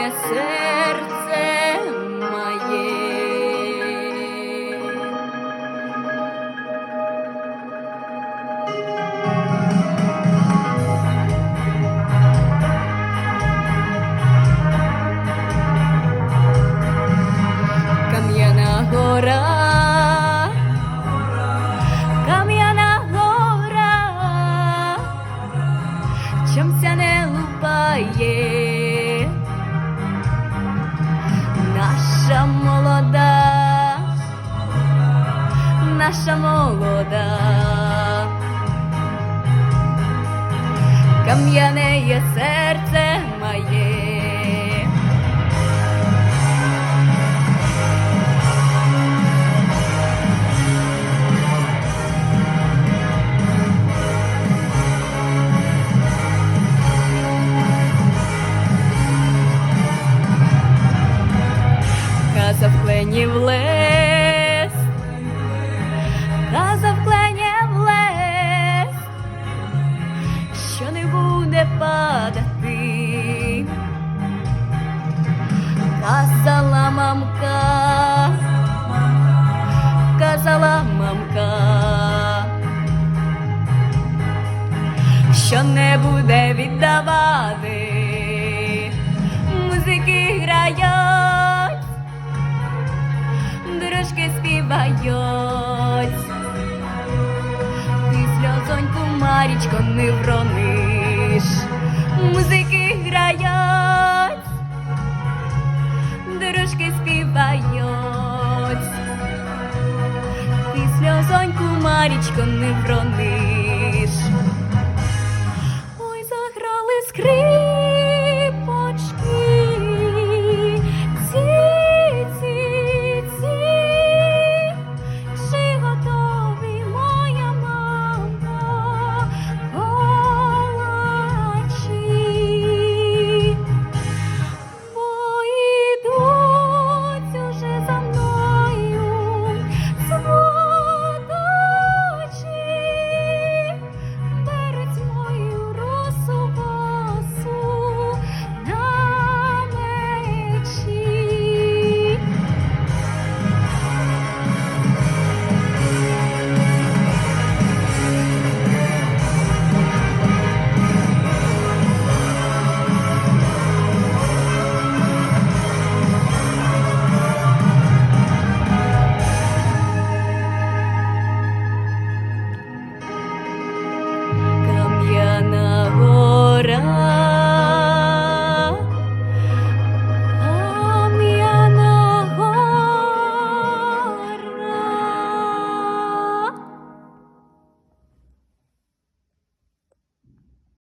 є серце моє. Кам'яна гора, не лупає, наша молода, кам'яне є що не буде падати. Казала мамка, казала мамка, що не буде віддавати, музики грають Марічко, не врониш, музики грають, дорожки співають. Ти сльозоньку, Марічко, не врониш.